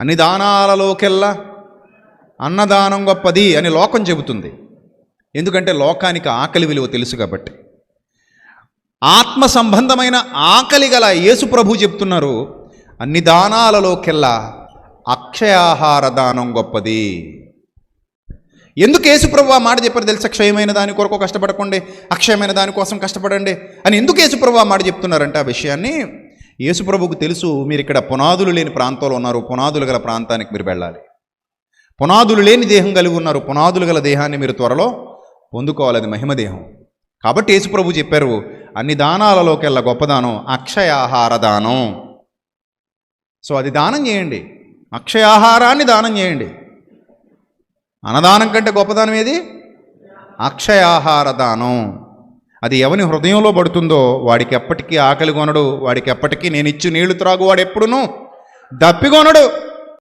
అన్ని దానాలలోకెల్లా అన్నదానం గొప్పది అని లోకం చెబుతుంది. ఎందుకంటే లోకానికి ఆకలి విలువ తెలుసు కాబట్టి. ఆత్మ సంబంధమైన ఆకలి గల యేసు ప్రభు చెప్తున్నారు అన్ని దానాలలోకెల్లా అక్షయాహార దానం గొప్పది. ఎందుకు యేసుప్రభు ఆ మాట చెప్పారు తెలుసా? క్షయమైన దాని కొరకు కష్టపడకండి అక్షయమైన దానికోసం కష్టపడండి అని ఎందుకు యేసుప్రభు ఆ మాట చెప్తున్నారంటే ఆ విషయాన్ని యేసుప్రభుకు తెలుసు మీరు ఇక్కడ పునాదులు లేని ప్రాంతంలో ఉన్నారు పునాదులు గల ప్రాంతానికి మీరు వెళ్ళాలి. పునాదులు లేని దేహం కలిగి ఉన్నారు పునాదులు గల దేహాన్ని మీరు త్వరలో పొందుకోవాలి అది మహిమ దేహం. కాబట్టి యేసుప్రభు చెప్పారు అన్ని దానాలలోకెల్లా గొప్పదానం అక్షయాహార దానం. సో అది దానం చేయండి. అక్షయాహారాన్ని దానం చేయండి. అన్నదానం కంటే గొప్పదానం ఏది? అక్షయాహార దానం. అది ఎవని హృదయంలో పడుతుందో వాడికి ఎప్పటికీ ఆకలి కొనడు వాడికి ఎప్పటికీ నేను ఇచ్చి నీళ్ళు త్రాగు వాడు ఎప్పుడును దప్పికొనడు